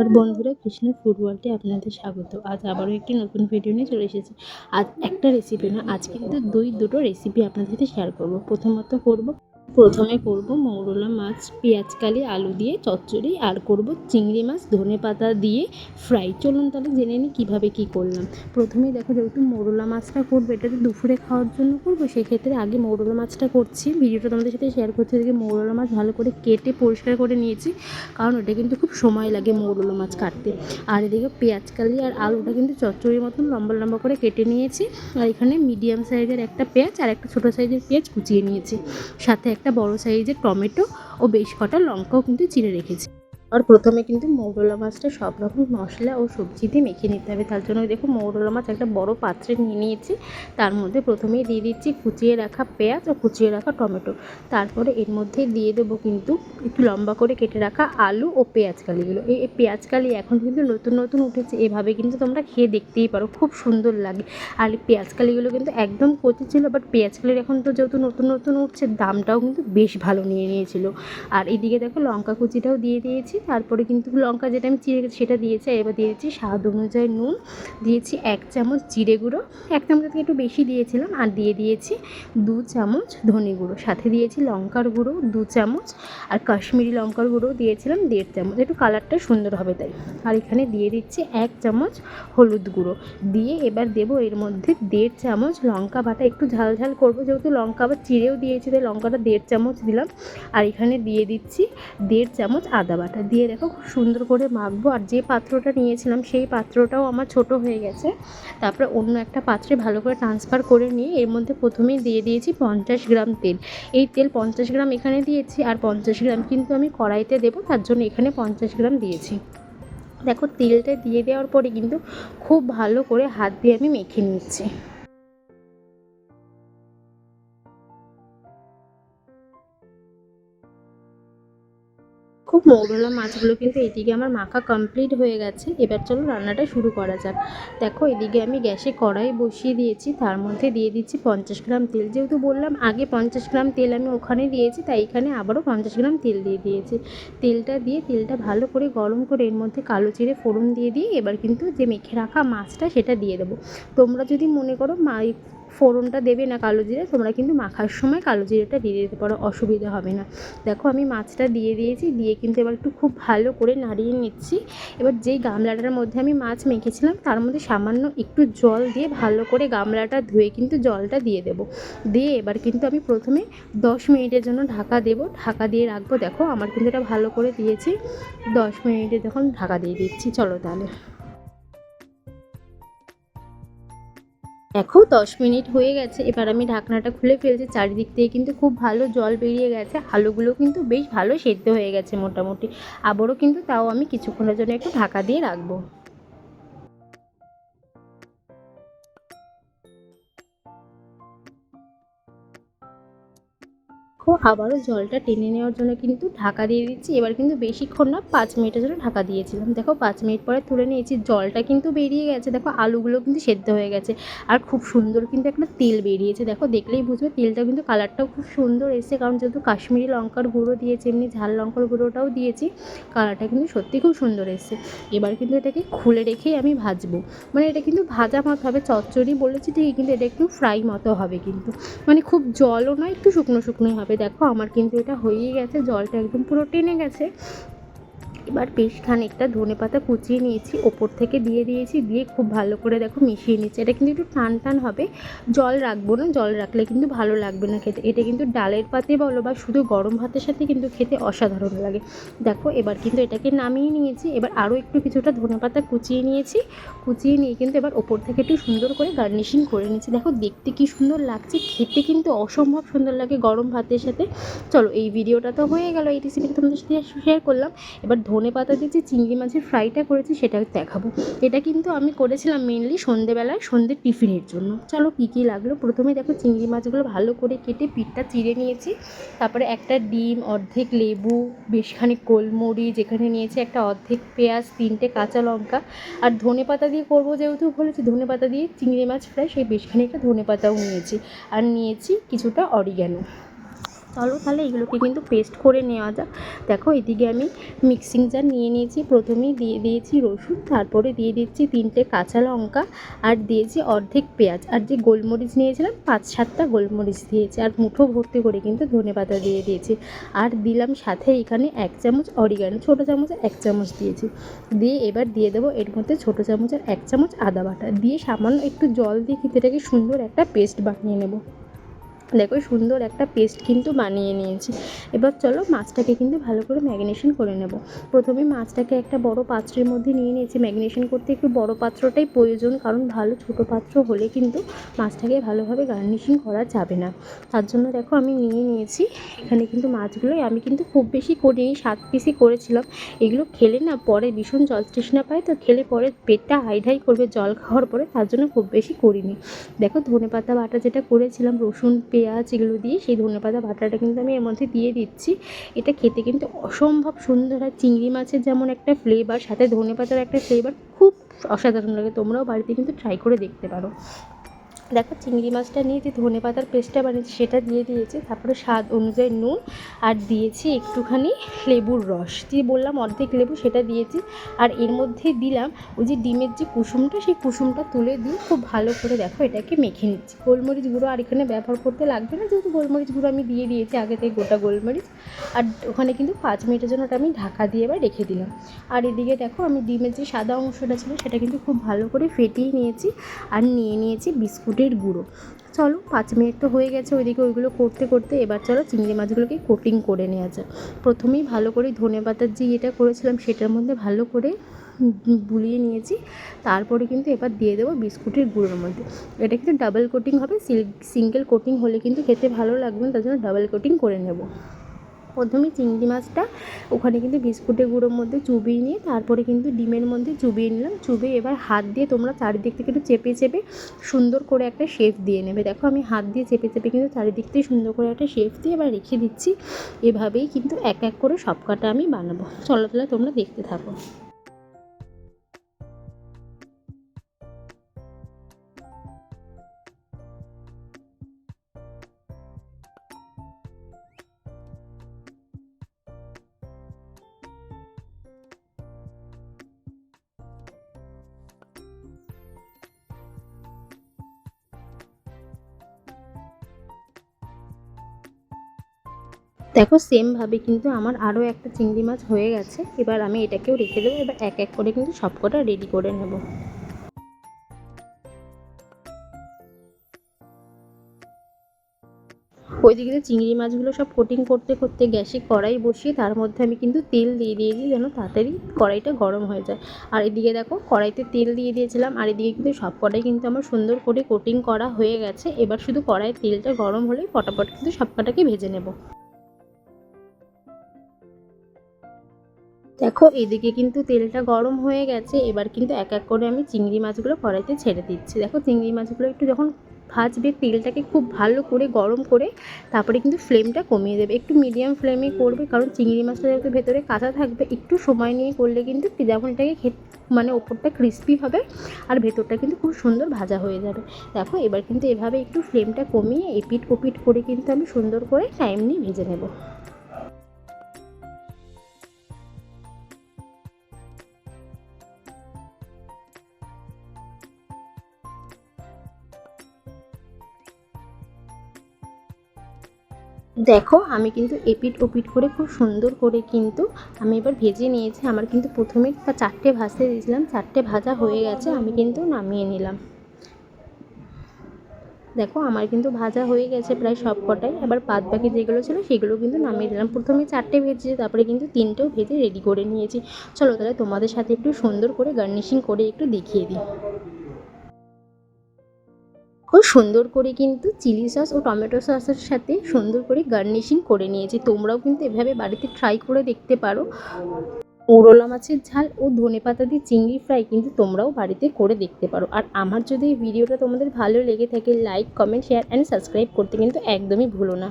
আর বন্ধুরা, কৃষ্ণের ফুড ওয়ার্ল্ডে আপনাদের স্বাগত। আজ আবারও একটি নতুন ভিডিও নিয়ে চলে এসেছি। আজ একটা রেসিপি না, আজ কিন্তু দুই, দুটো রেসিপি আপনাদের সাথে শেয়ার করব। প্রথমত করব প্রথমে করব মৌরলা মাছ পেঁয়াজকালি আলু দিয়ে চচ্চড়ি। আর করব চিংড়ি মাছ, ধনে পাতা দিয়ে ফ্রাই চলুন তাহলে জেনে নিই কীভাবে কী করলাম। প্রথমেই দেখো যেহেতু মৌরলা মাছটা করব, এটা তো দুপুরে খাওয়ার জন্য করব, সেক্ষেত্রে আগে মৌরলা মাছটা করছি। ভিডিওটা তোমাদের সাথে শেয়ার করছি এদিকে মৌরলা মাছ ভালো করে কেটে পরিষ্কার করে নিয়েছি, কারণ ওটা কিন্তু খুব সময় লাগে মৌরলা মাছ কাটতে। আর এদিকে পেঁয়াজকালি আর আলুটা কিন্তু চচ্চড়ির মতন লম্বা লম্বা করে কেটে নিয়েছি। আর এখানে মিডিয়াম সাইজের একটা পেঁয়াজ আর একটা ছোটো সাইজের পেঁয়াজ কুচিয়ে নিয়েছি। সাথে একটা বড় সাইজের টমেটো ও বেশ কটা লঙ্কাও কিন্তু চিড়ে রেখেছি। আর প্রথমে কিন্তু মৌরলা মাছটা সব রকম মশলা ও সবজি দিয়ে মেখে নিতে হবে। তার জন্য দেখো মৌরলা মাছ একটা বড় পাত্রে নিয়ে নিয়েছি। তার মধ্যে প্রথমেই দিয়ে দিচ্ছি কুচিয়ে রাখা পেঁয়াজ ও কুচিয়ে রাখা টমেটো। তারপরে এর মধ্যে দিয়ে দেবো কিন্তু একটু লম্বা করে কেটে রাখা আলু ও পেঁয়াজ কালিগুলো। এই পেঁয়াজ কালি এখন কিন্তু নতুন নতুন উঠেছে। এভাবে কিন্তু তোমরা খেয়ে দেখতেই পারো, খুব সুন্দর লাগে। আর পেঁয়াজ কালিগুলো কিন্তু একদম কচি ছিল, বাট পেঁয়াজ কালির এখন তো যেহেতু নতুন নতুন উঠছে, দামটাও কিন্তু বেশ ভালো নিয়ে নিয়েছিল। আর এদিকে দেখো লঙ্কা কুচিটাও দিয়ে দিয়েছি। তারপরে কিন্তু লঙ্কা যেটা আমি চিড়ে সেটা দিয়েছি, এবার দিয়েছি স্বাদ অনুযায়ী নুন, দিয়েছি এক চামচ জিরে গুঁড়ো, এক চামচ থেকে একটু বেশি দিয়েছিলাম আর দিয়ে দিয়েছি দু চামচ ধনে গুঁড়ো, সাথে দিয়েছি লঙ্কার গুঁড়ো দু চামচ আর কাশ্মীরি লঙ্কার গুঁড়ো দিয়েছিলাম দেড় চামচ, একটু কালারটা সুন্দর হবে তাই। আর এখানে দিয়ে দিচ্ছি এক চামচ হলুদ গুঁড়ো, দিয়ে এবার দেবো এর মধ্যে দেড় চামচ লঙ্কা বাটা, একটু ঝাল ঝাল করব যেহেতু লঙ্কা আবার চিড়েও দিয়েছি তাই লঙ্কাটা দেড় চামচ দিলাম। আর এখানে দিয়ে দিচ্ছি দেড় চামচ আদা বাটা দিয়ে দেখো খুব সুন্দর করে মাখবো। আর যে পাত্রটা নিয়েছিলাম, সেই পাত্রটাও আমার ছোট হয়ে গেছে। তারপরে অন্য একটা পাত্রে ভালো করে ট্রান্সফার করে নিয়ে এর মধ্যে প্রথমেই দিয়ে দিয়েছি পঞ্চাশ গ্রাম তেল। এই তেল পঞ্চাশ গ্রাম এখানে দিয়েছি আর পঞ্চাশ গ্রাম কিন্তু আমি কড়াইতে দেবো, তার জন্য এখানে পঞ্চাশ গ্রাম দিয়েছি। দেখো তেলটা দিয়ে দেওয়ার পরে কিন্তু খুব ভালো করে হাত দিয়ে আমি মেখে নিচ্ছি। খুব মৌরলা মাছগুলো কিন্তু এদিকে আমার মাখা কমপ্লিট হয়ে গেছে। এবার চলো রান্নাটা শুরু করা যাক। দেখো, এদিকে আমি গ্যাসে কড়াই বসিয়ে দিয়েছি, তার মধ্যে দিয়ে দিচ্ছি পঞ্চাশ গ্রাম তেল। যেহেতু বললাম আগে পঞ্চাশ গ্রাম তেল আমি ওখানে দিয়েছি, তাই এখানে আবারও পঞ্চাশ গ্রাম তেল দিয়ে দিয়েছি। তেলটা দিয়ে তেলটা ভালো করে গরম করে এর মধ্যে কালো জিরে ফোড়ন দিয়ে দিয়ে এবার কিন্তু যে মেখে রাখা মাছটা সেটা দিয়ে দেবো। তোমরা যদি মনে করো মা ফোড়নটা দেবে না কালো জিরে, তোমরা কিন্তু মাখার সময় কালো জিরেটা দিয়ে দিতে পারো, অসুবিধা হবে না। দেখো আমি মাছটা দিয়ে দিয়েছি, দিয়ে কিন্তু এবার একটু খুব ভালো করে নাড়িয়ে নিচ্ছি। এবার যেই গামলাটার মধ্যে আমি মাছ মেখেছিলাম, তার মধ্যে সামান্য একটু জল দিয়ে ভালো করে গামলাটা ধুয়ে কিন্তু জলটা দিয়ে দেবো। দিয়ে এবার কিন্তু আমি প্রথমে দশ মিনিটের জন্য ঢাকা দেবো। ঢাকা দিয়ে রাখব, দেখো আমার কিন্তু এটা ভালো করে দিয়েছি। দশ মিনিটে যখন ঢাকা দিয়ে দিচ্ছি, চলো তাহলে। দেখো, দশ মিনিট হয়ে গেছে। এবার আমি ঢাকনাটা খুলে ফেলছি, চারিদিক থেকে কিন্তু খুব ভালো জল বেরিয়ে গেছে। আলুগুলো কিন্তু বেশ ভালো সেদ্ধ হয়ে গেছে মোটামুটি। আবারও কিন্তু তাও আমি কিছুক্ষণের জন্য একটু ঢাকা দিয়ে রাখব। দেখো, আবারও জলটা টেনে নেওয়ার জন্য কিন্তু ঢাকা দিয়ে দিচ্ছি। এবার কিন্তু বেশিক্ষণ না, পাঁচ মিনিটের জন্য ঢাকা দিয়েছিলাম। দেখো, পাঁচ মিনিট পরে তুলে নিয়েছি, জলটা কিন্তু বেরিয়ে গেছে। দেখো, আলুগুলো কিন্তু সেদ্ধ হয়ে গেছে। আর খুব সুন্দর কিন্তু একটা তেল বেরিয়েছে। দেখো, দেখলেই বুঝবে তেলটা কিন্তু কালারটাও খুব সুন্দর এসেছে। কারণ যেহেতু কাশ্মীরি লঙ্কার গুঁড়ো দিয়েছি, এমনি ঝাল লঙ্কার গুঁড়োটাও দিয়েছি, কালারটা কিন্তু সত্যি খুব সুন্দর এসেছে। এবার কিন্তু এটাকে খুলে রেখেই আমি ভাজবো। মানে এটা কিন্তু ভাজা মতো হবে, চচ্চড়ি বলেছি ঠিকই, কিন্তু এটা একটু ফ্রাই মতো হবে কিন্তু। মানে খুব জলও নয়, একটু শুকনো শুকনোই হবে। দেখো আমার কিন্তু এটা হয়েই গেছে জলটা একদম পুরো টেনে গেছে। এবার বেশ খানিকটা ধনে পাতা কুচিয়ে নিয়েছি, ওপর থেকে দিয়ে দিয়েছি, দিয়ে খুব ভালো করে দেখো মিশিয়ে নিচ্ছি এটা কিন্তু একটু টান টান হবে, জল রাখব না, জল রাখলে কিন্তু ভালো লাগবে না খেতে। এটা কিন্তু ডালের পাতে বলো বা শুধু গরম ভাতের সাথে কিন্তু খেতে অসাধারণ লাগে। দেখো এবার কিন্তু এটাকে নামিয়ে নিয়েছি, এবার আরও একটু কিছুটা ধনে পাতা কুচিয়ে নিয়েছি। কুচিয়ে নিয়ে কিন্তু এবার ওপর থেকে একটু সুন্দর করে গার্নিশিং করে নিয়েছি। দেখো দেখতে কি সুন্দর লাগছে, খেতে কিন্তু অসম্ভব সুন্দর লাগে গরম ভাতের সাথে। চলো এই ভিডিওটা তো হয়ে গেল, এই রেসিপিটা তোমাদের সাথে শেয়ার করলাম। এবার ধনে পাতা দিয়ে যে চিংড়ি মাছের ফ্রাইটা করেছি সেটা দেখাবো। এটা কিন্তু আমি করেছিলাম মেনলি সন্ধেবেলায় সন্ধ্যের টিফিনের জন্য। চলো কী কী লাগল? প্রথমে দেখো চিংড়ি মাছগুলো ভালো করে কেটে পিঠটা চিড়ে নিয়েছি। তারপরে একটা ডিম, অর্ধেক লেবু, বেশ খানিক গোলমরিচ, যেখানে নিয়েছি একটা অর্ধেক পেঁয়াজ, তিনটে কাঁচা লঙ্কা। আর ধনে পাতা দিয়ে করব যেহেতু বলেছি, ধনে পাতা দিয়ে চিংড়ি মাছ ফ্রাই, সেই বেশ খানিকটা ধনে পাতাও নিয়েছি। আর নিয়েছি কিছুটা অরিগ্যানো চলো তাহলে এগুলোকে কিন্তু পেস্ট করে নেওয়া যাক। দেখো, এদিকে আমি মিক্সিং জার নিয়ে নিয়েছি। প্রথমেই দিয়ে দিয়েছি রসুন, তারপরে দিয়ে দিচ্ছি তিনটে কাঁচা লঙ্কা আর দিয়েছি অর্ধেক পেঁয়াজ। আর যে গোলমরিচ নিয়েছিলাম, পাঁচ সাতটা গোলমরিচ দিয়েছি। আর মুঠো ভর্তি করে কিন্তু ধনে পাতা দিয়ে দিয়েছি। আর দিলাম সাথে এখানে এক চামচ অরিগানো ছোটো চামচ এক চামচ দিয়েছি। দিয়ে এবার দিয়ে দেবো এর মধ্যে ছোটো চামচের এক চামচ আদা বাটা। দিয়ে সামান্য একটু জল দিয়ে কিন্তু এটাকে সুন্দর একটা পেস্ট বানিয়ে নেব। দেখো সুন্দর একটা পেস্ট কিন্তু বানিয়ে নিয়েছি। এবার চলো মাছটাকে কিন্তু ভালো করে ম্যারিনেশন করে নেব। প্রথমে মাছটাকে একটা বড় পাত্রের মধ্যে নিয়ে নিয়েছি। ম্যারিনেশন করতে একটু বড় পাত্রটাই প্রয়োজন, কারণ ভালো ছোটো পাত্র হলে কিন্তু মাছটাকে ভালোভাবে গার্নিশিং করা যাবে না। তার জন্য দেখো আমি নিয়ে নিয়েছি। এখানে কিন্তু মাছগুলোই আমি কিন্তু খুব বেশি করিনি, সাত পিসই করেছিলাম। এগুলো খেলে না পরে ভীষণ জল তৃষ্ণা পায়, তো খেলে পরে পেটটা হাইডাই করবে জল খাওয়ার পরে তার জন্য খুব বেশি করিনি। দেখো ধনে পাতা বাটা যেটা করেছিলাম, রসুন পেঁয়াজ এগুলো দিয়ে সেই ধনে পাতা বাটাটা কিন্তু আমি এর মধ্যে দিয়ে দিচ্ছি। এটা খেতে কিন্তু অসম্ভব সুন্দর আর চিংড়ি মাছের যেমন একটা ফ্লেভার সাথে ধনে পাতার একটা ফ্লেভার খুব অসাধারণ লাগে। তোমরাও বাড়িতে কিন্তু ট্রাই করে দেখতে পারো। দেখো চিংড়ি মাছটা নিয়ে যে ধনে পাতার পেস্টটা বানিয়েছি, সেটা দিয়ে দিয়েছি, তারপরে স্বাদ অনুযায়ী নুন, আর দিয়েছি একটুখানি লেবুর রস। দিয়ে বললাম অর্ধেক লেবু সেটা দিয়েছি, আর এর মধ্যে দিলাম ওই যে ডিমের যে কুসুমটা, সেই কুসুমটা তুলে দিয়ে খুব ভালো করে দেখো এটাকে মেখে নিচ্ছি। গোলমরিচ গুঁড়ো আর এখানে ব্যবহার করতে লাগবে না, যেহেতু গোলমরিচ গুঁড়ো আমি দিয়ে দিয়েছি আগে থেকে গোটা গোলমরিচ, আর ওখানে কিন্তু পাঁচ মিনিটের জন্য ওটা আমি ঢাকা দিয়ে এবার রেখে দিলাম। আর এদিকে দেখো আমি ডিমের যে সাদা অংশটা ছিল, সেটা কিন্তু খুব ভালো করে ফেটিয়ে নিয়েছি, আর নিয়ে নিয়েছি বিস্কুটের গুঁড়ো। চলো, পাঁচ মিনিট তো হয়ে গেছে ওইদিকে ওইগুলো করতে করতে। এবার চলো চিংড়ি মাছগুলোকে কোটিং করে নেওয়া যাক। প্রথমেই ভালো করে ধনে পাতার যে এটা করেছিলাম, সেটার মধ্যে ভালো করে বুলিয়ে নিয়েছি। তারপরে কিন্তু এবার দিয়ে দেবো বিস্কুটের গুঁড়োর মধ্যে। এটা কিন্তু ডাবল কোটিং হবে। সিঙ্গেল কোটিং হলে কিন্তু খেতে ভালো লাগবে না, তার জন্য ডাবল কোটিং করে নেব। প্রথমে চিংড়ি মাছটা ওখানে কিন্তু বিস্কুটের গুঁড়োর মধ্যে চুবিয়ে নিয়ে, তারপরে কিন্তু ডিমের মধ্যে চুবিয়ে নিলাম। চুবিয়ে এবার হাত দিয়ে তোমরা চারিদিক থেকে একটু চেপে চেপে সুন্দর করে একটা শেপ দিয়ে নেবে। দেখো আমি হাত দিয়ে চেপে চেপে কিন্তু চারিদিক থেকে সুন্দর করে একটা শেপ দিয়ে এবার রেখে দিচ্ছি। এভাবেই কিন্তু এক এক করে সব কটা আমি বানাবো। চলো তোমরা দেখতে থাকো। দেখো সেমভাবে কিন্তু আমার আরও একটা চিংড়ি মাছ হয়ে গেছে। এবার আমি এটাকেও রেখে দেবো, এবার এক এক করে কিন্তু সব কটা রেডি করে নেব। ওইদিকে চিংড়ি মাছগুলো সব কোটিং করতে করতে গ্যাসে কড়াই বসিয়ে তার মধ্যে আমি কিন্তু তেল দিয়ে দিয়েছি যেন তাড়াতাড়ি কড়াইটা গরম হয়ে যায়। আর এদিকে দেখো, কড়াইতে তেল দিয়ে দিয়েছিলাম, আর এদিকে কিন্তু সব কটাই কিন্তু আমার সুন্দর করে কোটিং করা হয়ে গেছে। এবার শুধু কড়াইয়ের তেলটা গরম হলেই ফটাফট কিন্তু সব কটাকে ভেজে নেব। দেখো, এদিকে কিন্তু তেলটা গরম হয়ে গেছে। এবার কিন্তু এক এক করে আমি চিংড়ি মাছগুলো কড়াইতে ছেড়ে দিচ্ছি। দেখো, চিংড়ি মাছগুলো একটু যখন ভাজবে, তেলটাকে খুব ভালো করে গরম করে তারপরে কিন্তু ফ্লেমটা কমিয়ে দেবে। একটু মিডিয়াম ফ্লেমে করবে, কারণ চিংড়ি মাছটা যেহেতু ভেতরে কাঁচা থাকবে, একটু সময় নিয়ে করলে কিন্তু যেমন এটাকে মানে ওপরটা ক্রিস্পি হবে আর ভেতরটা কিন্তু খুব সুন্দর ভাজা হয়ে যাবে। দেখো, এবার কিন্তু এভাবে একটু ফ্লেমটা কমিয়ে এপিট ওপিট করে কিন্তু আমি সুন্দর করে টাইম নিয়ে ভেজে নেব। দেখো, আমি কিন্তু এপিট ওপিট করে খুব সুন্দর করে কিন্তু আমি এবার ভেজে নিয়েছি। আমার কিন্তু প্রথমে চারটে ভাজতে দিয়েছিলাম, চারটে ভাজা হয়ে গেছে, আমি কিন্তু নামিয়ে নিলাম। দেখো, আমার কিন্তু ভাজা হয়ে গেছে প্রায় সব কটাই এবার বাদ বাকি যেগুলো ছিল সেগুলো কিন্তু নামিয়ে দিলাম প্রথমে চারটে ভেজে, তারপরে কিন্তু তিনটেও ভেজে রেডি করে নিয়েছি। চলো তাহলে তোমাদের সাথে একটু সুন্দর করে গার্নিশিং করে একটু দেখিয়ে দিই। খুব সুন্দর করে কিন্তু চিলি সস ও টমেটো সসের সাথে সুন্দর করে গার্নিশিং করে নিয়েছি। তোমরাও কিন্তু এভাবে বাড়িতে ট্রাই করে দেখতে পারো। ওরলা মাছের ঝাল ও ধনে পাতা দিয়ে চিংড়ি ফ্রাই কিন্তু তোমরাও বাড়িতে করে দেখতে পারো। আর আমার যদি এই ভিডিওটা তোমাদের ভালো লেগে থাকে like comment share and subscribe করতে কিন্তু একদমই ভুলো না।